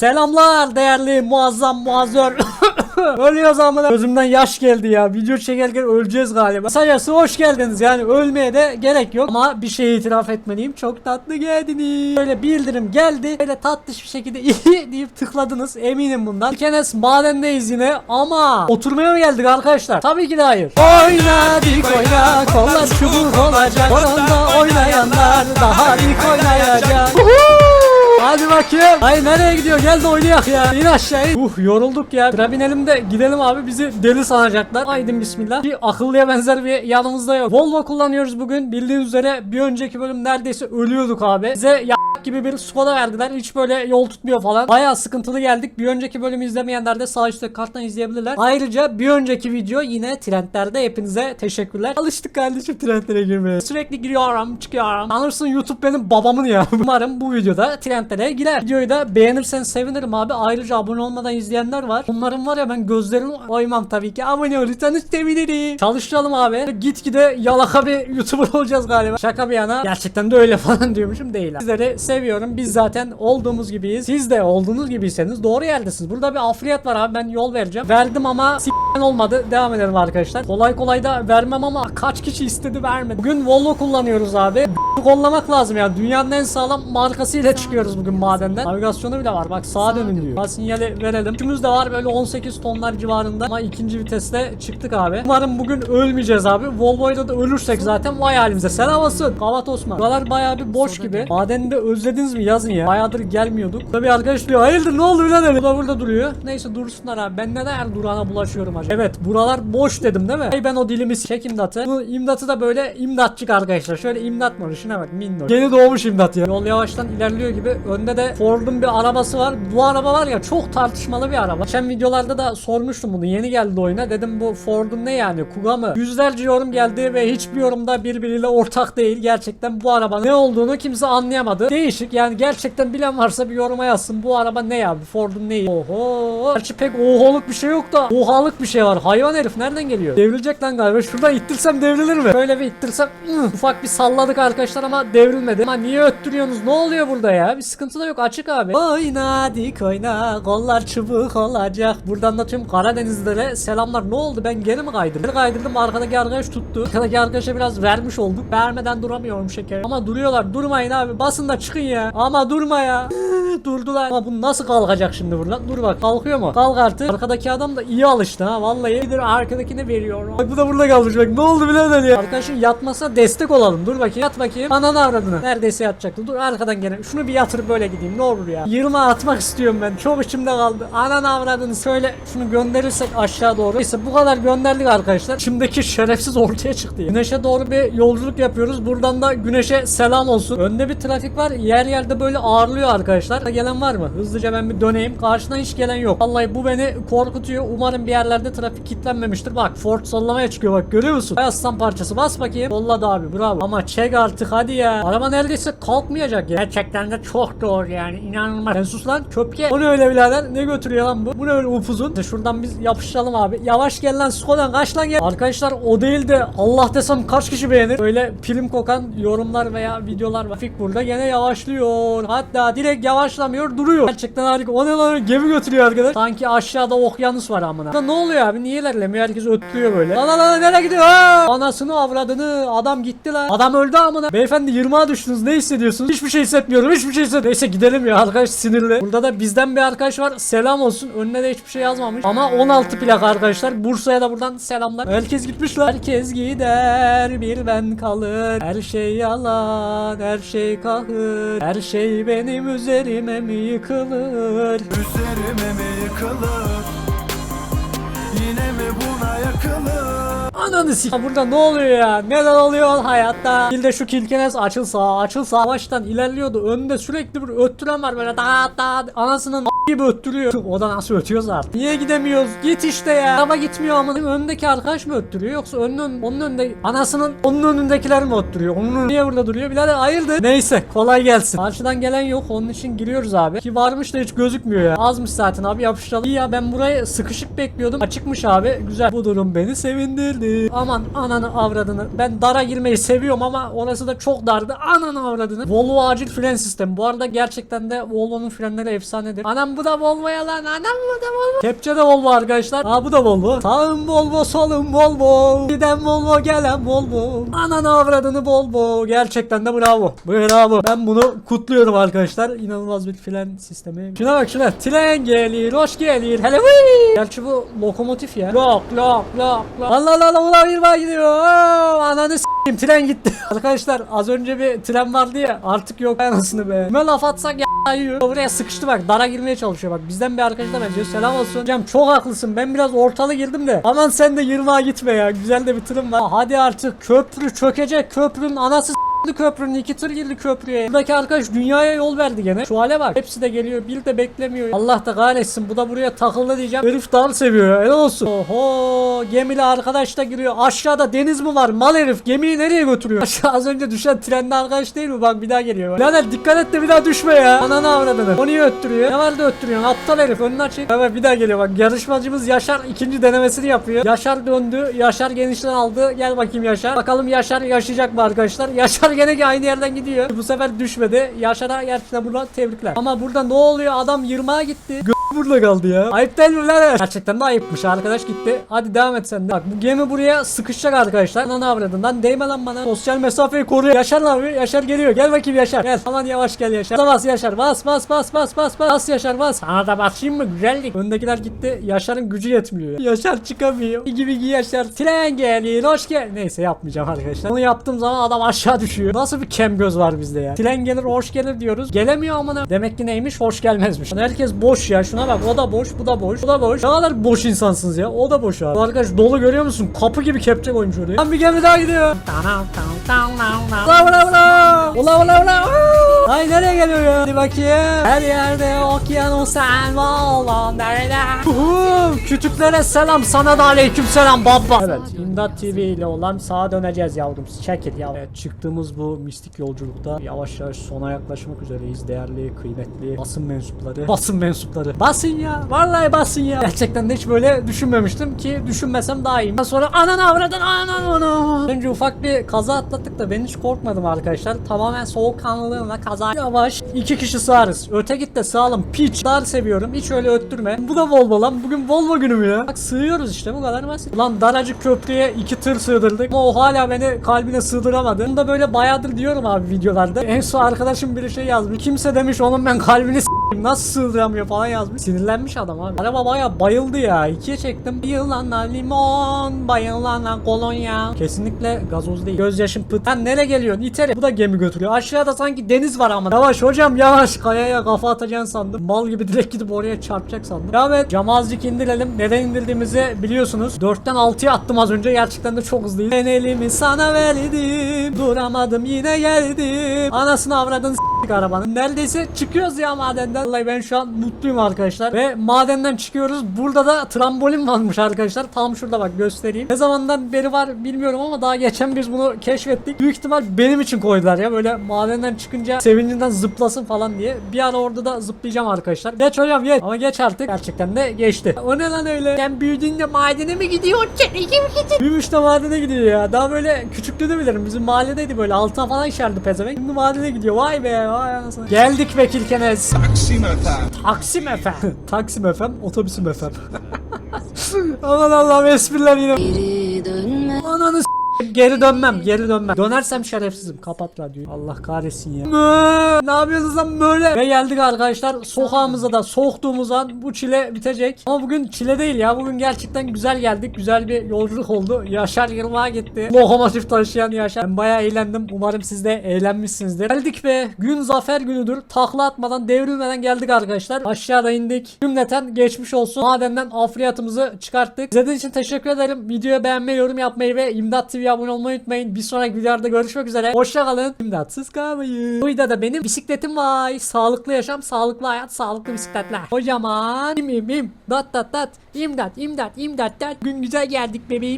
Selamlar değerli muazzam muazzör. Ölüyoruz ama gözümden yaş geldi ya. Video çekerken öleceğiz galiba. Kısacası hoş geldiniz yani ölmeye de gerek yok. Ama bir şey itiraf etmeliyim. Çok tatlı geldiniz. Böyle bildirim geldi. Böyle tatlış bir şekilde iyi deyip tıkladınız. Eminim bundan. Kenes madendeyiz yine ama oturmaya mı geldik arkadaşlar? Tabii ki de hayır. Oynadık oyna kollar çubuk olacak. Oranda oynayanlar daha ilk oynayacak. Hadi bakayım. Ay nereye gidiyor? Gel de oynayak ya. İn aşağı in. Uh yorulduk ya. Sıra binelim de gidelim abi. Bizi deli sanacaklar. Haydi bismillah. Bir akıllıya benzer bir yanımızda yok. Volvo kullanıyoruz bugün. Bildiğiniz üzere bir önceki bölüm neredeyse ölüyorduk abi. Bize ya gibi bir Skoda verdiler. Hiç böyle yol tutmuyor falan. Bayağı sıkıntılı geldik. Bir önceki bölümü izlemeyenler de sağ üstte karttan izleyebilirler. Ayrıca bir önceki video yine trendlerde hepinize teşekkürler. Alıştık kardeşim trendlere girmeye. Sürekli giriyorum çıkıyorum. Sanırsın YouTube benim babamın ya. Umarım bu videoda trendlere girer. Videoyu da beğenirseniz sevinirim abi. Ayrıca abone olmadan izleyenler var. Bunların var ya ben gözlerimi oymam tabii ki. Abone olursanız sevinirim. Çalışalım abi. Gitgide yalaka bir YouTuber olacağız galiba. Şaka bir yana. Gerçekten de öyle falan diyormuşum değil. Sizleri seviyorum. Biz zaten olduğumuz gibiyiz. Siz de olduğunuz gibiyseniz doğru yerdesiniz. Burada bir afriyat var abi. Ben yol vereceğim. Verdim ama s***den olmadı. Devam edelim arkadaşlar. Kolay kolay da vermem ama kaç kişi istedi vermedi. Bugün Volvo kullanıyoruz abi. Kollamak lazım ya. Dünyanın en sağlam markasıyla çıkıyoruz bugün madenden. Navigasyonu bile var. Bak sağa dönün diyor. Sinyali verelim. Üçümüz de var böyle 18 tonlar civarında. Ama ikinci viteste çıktık abi. Umarım bugün ölmeyeceğiz abi. Volvo'yla da ölürsek zaten vay halimize. Selam olsun. Kavat Osman. Buralar bayağı bir boş gibi. Madeni de özlediniz mi yazın ya. Bayağıdır gelmiyorduk. Tabii arkadaş diyor hayırdır ne oldu lan öyle. Bu da burada duruyor. Neyse dursunlar abi. Ben neden her durağına bulaşıyorum acaba? Evet buralar boş dedim değil mi? Hey ben o dilimi çek imdatı. Bu imdatı da böyle imdatçık arkadaşlar. Şöyle imdat mı? Şuna bak minnoş. Yeni doğmuş imdat ya. Yol yavaştan ilerliyor gibi. Önde de Ford'un bir arabası var. Bu araba var ya çok tartışmalı bir araba. Geçen videolarda da sormuştum bunu. Yeni geldi oyuna. Dedim bu Ford'un ne yani? Kuga mı? Yüzlerce yorum geldi ve hiçbir yorumda birbiriyle ortak değil. Gerçekten bu arabanın ne olduğunu kimse anlayamadı. Değişik yani gerçekten bilen varsa bir yoruma yazsın. Bu araba ne ya? Bu Ford'un neyi? Oho. Gerçi pek oholuk bir şey yok da ohalık bir şey var. Hayvan herif nereden geliyor? Devrilecek lan galiba. Şuradan ittirsem devrilir mi? Böyle bir ittirsem ıh, ufak bir salladık arkadaşlar ama devrilmedi. Ama niye öttürüyorsunuz? Ne oluyor burada ya? Bir sıkıntı da yok. Açık abi. Oyna dik oyna. Kollar çubuk olacak. Buradan da tüm Karadenizlilere selamlar. Ne oldu? Ben geri mi kaydım? Geri kaydırdım. Arkadaki arkadaş tuttu. Arkadaki arkadaşa biraz vermiş olduk. Vermeden duramıyorum şeker. Ama duruyorlar. Durmayın abi. Basın da çıkın ya. Ama durma ya. Durdular. Ama bu nasıl kalkacak şimdi buradan? Dur bak kalkıyor mu? Kalk artık. Arkadaki adam da iyi alıştı ha. Vallahi iyidir arkadakine veriyor. Bak bu da burada kalmış bak. Ne oldu birader ya? Arkadaşın yatmasına destek olalım. Dur bakayım. Yat bakayım. Ananı avradını. Neredeyse yatacaktı. Dur arkadan gene. Şunu bir yatırıp böyle gideyim. Ne olur ya. Yırma atmak istiyorum ben. Çok içimde kaldı. Ananı avradını söyle. Şunu gönderirsek aşağı doğru. Neyse bu kadar gönderdik arkadaşlar. Şimdiki şerefsiz ortaya çıktı. Güneşe doğru bir yolculuk yapıyoruz. Buradan da güneşe selam olsun. Önde bir trafik var. Yer yerde böyle ağırlıyor arkadaşlar. Gelen var mı? Hızlıca ben bir döneyim. Karşıdan hiç gelen yok. Vallahi bu beni korkutuyor. Umarım bir yerlerde trafik kilitlenmemiştir. Bak Ford sallamaya çıkıyor bak görüyor musun? Hay aslan parçası bas bakayım. Solladı abi bravo. Ama çek artık hadi ya. Araba neredeyse kalkmayacak ya. Gerçekten de çok doğru yani. inanılmaz. Sen sus lan köpke. O ne öyle birader? Ne götürüyor lan bu? Bu ne öyle upuzun? İşte Şuradan biz yapışalım abi. Yavaş gel lan Skodan kaç lan gel. Arkadaşlar o değil de Allah desem kaç kişi beğenir? Böyle film kokan yorumlar veya videolar var. Fik burada gene yavaşlıyor. Hatta direkt yavaşlamıyor duruyor. Gerçekten harika. O ne lan gemi götürüyor arkadaş. Sanki aşağıda okyanus var amına. Ne oluyor abi? Niye ilerlemiyor? Herkes ötlüyor böyle. Lan lan lan nereye gidiyor? Anasını avradını. Adam gitti lan. Adam öldü amına. Beyefendi 20'a düştünüz. Ne hissediyorsunuz? Hiçbir şey hissetmiyorum. Hiçbir şey hissetmiyorum. Neyse gidelim ya. Arkadaş sinirli. Burada da bizden bir arkadaş var. Selam olsun. Önüne de hiçbir şey yazmamış. Ama 16 plak arkadaşlar. Bursa'ya da buradan selamlar. Herkes gitmiş lan. Herkes gider. Bir ben kalır. Her şey yalan. Her şey kahır. Her şey benim üzerime mi yıkılır? Üzerime mi yıkılır Yine mi buna yakılır Ananı sik. Burada ne oluyor ya? Neler oluyor hayatta? Bir de şu kilkenes açıl sağa açıl sağa baştan ilerliyordu. Önünde sürekli bir öttüren var böyle da da anasının gibi öttürüyor. O da nasıl ötüyoruz artık? Niye gidemiyoruz? Git işte ya. Araba gitmiyor ama önündeki arkadaş mı öttürüyor yoksa önünün onun önünde anasının onun önündekiler mi öttürüyor? Onun niye burada duruyor? Birader hayırdır? Neyse kolay gelsin. Karşıdan gelen yok. Onun için giriyoruz abi. Ki varmış da hiç gözükmüyor ya. Azmış zaten abi yapıştıralım. İyi ya ben burayı sıkışık bekliyordum. Açıkmış abi. Güzel. Bu durum beni sevindirdi. Aman ananı avradını. Ben dara girmeyi seviyorum ama orası da çok dardı. Ananı avradını. Volvo acil fren sistemi. Bu arada gerçekten de Volvo'nun frenleri efsanedir. Anam bu da Volvo'ya lan. Anam bu da Volvo. Kepçe de Volvo arkadaşlar. Aa bu da Volvo. Sağım Volvo solum Volvo. Giden Volvo gelen Volvo. Ananı avradını Volvo. Gerçekten de bravo. Bravo. Ben bunu kutluyorum arkadaşlar. İnanılmaz bir fren sistemi. Şuna bak şuna. Tren gelir, hoş gelir. Hele vıy. Gerçi bu lokomotif ya. Lok lok lok lok. Allah Allah Allah ulan bir bak gidiyor. Oo, ananı s**eyim tren gitti. arkadaşlar az önce bir tren vardı ya. Artık yok anasını be. Kime laf atsak ya yiyor. Buraya sıkıştı bak. Dara girmeye çalışıyor bak. Bizden bir arkadaş da benziyor. Selam olsun. Hocam çok haklısın. Ben biraz ortalı girdim de. Aman sen de yırmağa gitme ya. Güzel de bir tırım var. Hadi artık köprü çökecek. Köprünün anası köprünün iki tır girdi köprüye. Buradaki arkadaş dünyaya yol verdi gene. Şu hale bak. Hepsi de geliyor. Bir de beklemiyor. Allah da kahretsin. Bu da buraya takıldı diyeceğim. Herif dal seviyor. Helal olsun. Oho. Gemili arkadaş da giriyor. Aşağıda deniz mi var? Mal herif. Gemiyi nereye götürüyor? Aşağı az önce düşen trende arkadaş değil mi? Bak bir daha geliyor. Birader dikkat et de bir daha düşme ya. Ananı avradını. O niye öttürüyor? Ne var da öttürüyorsun? Aptal herif. Önünü açık. Evet bir daha geliyor bak. Yarışmacımız Yaşar ikinci denemesini yapıyor. Yaşar döndü. Yaşar genişten aldı. Gel bakayım Yaşar. Bakalım Yaşar yaşayacak mı arkadaşlar? Yaşar gene aynı yerden gidiyor. Bu sefer düşmedi. Yaşar'a gerçekten buradan tebrikler. Ama burada ne oluyor? Adam yırmağa gitti. Gö burada kaldı ya. Ayıp değil mi lan? Gerçekten de ayıpmış. Arkadaş gitti. Hadi devam et sen de. Bak bu gemi buraya sıkışacak arkadaşlar. Lan avradın lan? Değme lan bana. Sosyal mesafeyi koruyor. Yaşar abi. Yaşar geliyor. Gel bakayım Yaşar. Gel. Aman yavaş gel Yaşar. Bas Yaşar. Bas bas bas bas bas bas. Yaşar bas. Sana da basayım mı? Güzellik. Öndekiler gitti. Yaşar'ın gücü yetmiyor. Yaşar çıkamıyor. İyi gibi Yaşar. Tren gelir. Hoş gel. Neyse yapmayacağım arkadaşlar. Bunu yaptığım zaman adam aşağı düşüyor. Nasıl bir kem göz var bizde ya. Tren gelir hoş gelir diyoruz. Gelemiyor amına. Demek ki neymiş? Hoş gelmezmiş. Herkes boş ya. Şuna bak. O da boş. Bu da boş. Bu da boş. Ne kadar boş insansınız ya. O da boş abi. Arkadaş dolu görüyor musun? Kapı gibi kepçe koymuş oraya. Lan bir gemi daha gidiyor. Ula ula ula. Ula ula ula. Ay nereye geliyor ya? Hadi bakayım. Her yerde okyanus olan nerede? Kütüklere selam sana da aleyküm selam baba. Evet İmdat TV ile olan sağa döneceğiz yavrum. Çekil yavrum. Evet, çıktığımız bu mistik yolculukta yavaş yavaş sona yaklaşmak üzereyiz. Değerli, kıymetli basın mensupları. Basın mensupları. Basın ya. Vallahi basın ya. Gerçekten de hiç böyle düşünmemiştim ki düşünmesem daha. Daha sonra ananı avradın ananı onu. Önce ufak bir kaza atlattık da ben hiç korkmadım arkadaşlar. Tamamen soğukkanlılığımla kaza. Yavaş. iki kişi sığarız. Öte git de sağlam. Piç. Dar seviyorum. Hiç öyle öttürme. Bu da Volvo lan. Bugün Volvo günü mü ya? Bak sığıyoruz işte bu kadar basit. Ulan daracık köprüye iki tır sığdırdık. Ama o hala beni kalbine sığdıramadı. Bunu da böyle bayağıdır diyorum abi videolarda. En son arkadaşım bir şey yazmış. Kimse demiş onun ben kalbini s**eyim, nasıl sığdıramıyor falan yazmış. Sinirlenmiş adam abi. Araba baya bayıldı ya. İkiye çektim. Bayılana limon, bayılana kolonya. Kesinlikle gazoz değil. Gözyaşım pıt. Sen nereye geliyorsun? İtere. Bu da gemi götürüyor. Aşağıda sanki deniz var ama. Yavaş hocam yavaş. Kayaya kafa atacaksın sandım. Mal gibi direkt gidip oraya çarpacak sandım. Ya evet cam indirelim. Neden indirdiğimizi biliyorsunuz. 4'ten 6'ya attım az önce. Gerçekten de çok hızlıyım. Ben elimi sana verdim. Duramadım yine geldim. Anasını avradın s**tik arabanın. Neredeyse çıkıyoruz ya madenden. Vallahi ben şu an mutluyum arkadaşlar. Ve madenden çıkıyoruz. Burada da trambolin varmış arkadaşlar. Tam şurada bak göstereyim. Ne zamandan beri var bilmiyorum ama daha geçen biz bunu keşfettik. Büyük ihtimal benim için koydular ya. Böyle madenden çıkınca sevincinden zıplasın falan diye. Bir ara orada da zıplayacağım arkadaşlar. Geç hocam geç. Ama geç artık. Gerçekten de geçti. O ne lan öyle? Sen büyüdüğünde madene mi gidiyorsun? Büyümüş de madene gidiyor ya. Daha böyle küçüklüğünü bilirim. Bizim mahalledeydi böyle. Altına falan işerdi pezevenk. Şimdi madene gidiyor. Vay be vay anasını. Geldik Bekir Kenez. Taksim efendim Taksim efem. Taksim efem. Otobüsüm efem. Aman Allah'ım espriler yine. Geri dönmem, geri dönmem. Dönersem şerefsizim. Kapat radyoyu. Allah kahretsin ya. Mö, ne yapıyorsunuz lan böyle? Ve geldik arkadaşlar. Sokağımıza da soktuğumuz an bu çile bitecek. Ama bugün çile değil ya. Bugün gerçekten güzel geldik. Güzel bir yolculuk oldu. Yaşar Yılmaz'a gitti. Lokomotif taşıyan Yaşar. Ben bayağı eğlendim. Umarım siz de eğlenmişsinizdir. Geldik be. Gün zafer günüdür. Takla atmadan, devrilmeden geldik arkadaşlar. Aşağıda indik. Cümleten geçmiş olsun. Madenden afriyatımızı çıkarttık. İzlediğiniz için teşekkür ederim. Videoyu beğenmeyi, yorum yapmayı ve İmdat TV'ye abone olmayı unutmayın. Bir sonraki videolarda görüşmek üzere. Hoşçakalın. İmdatsız kalmayın. Bu videoda benim bisikletim var. Sağlıklı yaşam, sağlıklı hayat, sağlıklı bisikletler. Kocaman. İm im im. Dat dat dat. İmdat, imdat, imdat dat. Gün güzel geldik bebeğim.